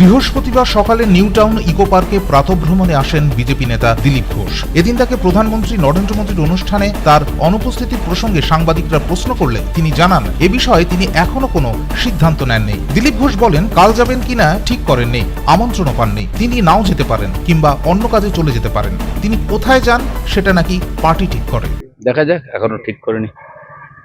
বৃহস্পতিবার সকালে new town eco পার্কে প্রাতভ্রমণে আসেন বিজেপি নেতা দিলীপ ঘোষ। এদিন তাকে প্রধানমন্ত্রী নরেন্দ্র মোদীর অনুষ্ঠানে তার অনুপস্থিতির প্রসঙ্গে সাংবাদিকরা প্রশ্ন করলে তিনি জানান, এ বিষয়ে তিনি এখনও কোনো সিদ্ধান্ত নেননি। দিলীপ ঘোষ বলেন, কাল যাবেন কিনা ঠিক করেননি, আমন্ত্রণও পাননি। তিনি নাও যেতে পারেন কিংবা অন্য কাজে চলে যেতে পারেন। তিনি কোথায় যান সেটা নাকি পার্টি ঠিক করে। দেখা যাক, এখনও ঠিক করেনি,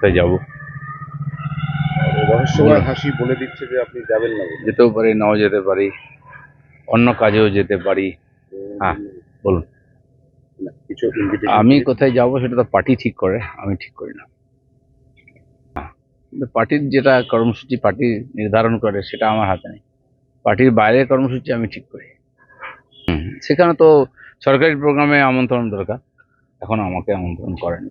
তাই যাব। রহস্যময় হাসি বলে দিচ্ছে যে আপনি যাবেন না যেতেও পারি নাও যেতে পারি অন্য কাজেও যেতে পারি। হ্যাঁ বলুন। আমি কোথায় যাব সেটা তো পার্টি ঠিক করে আমি ঠিক করি না। হ্যাঁ, কিন্তু পার্টির যেটা কর্মসূচি পার্টি নির্ধারণ করে সেটা আমার হাতে নেই। পার্টির বাইরের কর্মসূচি আমি ঠিক করি। হুম, সেখানে তো সরকারি প্রোগ্রামে আমন্ত্রণ দরকার। এখন আমাকে আমন্ত্রণ করেনি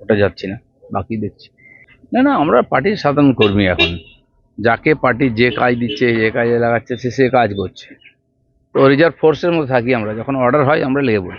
ওটা যাচ্ছি না বাকি দেখছি। না না, আমরা পার্টির সাধারণ কর্মী এখন। যাকে পার্টি যে কাজ দিচ্ছে, যে কাজে লাগাচ্ছে, সে সে কাজ করছে। তো রিজার্ভ ফোর্সের মধ্যে থাকি আমরা। যখন অর্ডার হয়, আমরা লেগে পড়ি।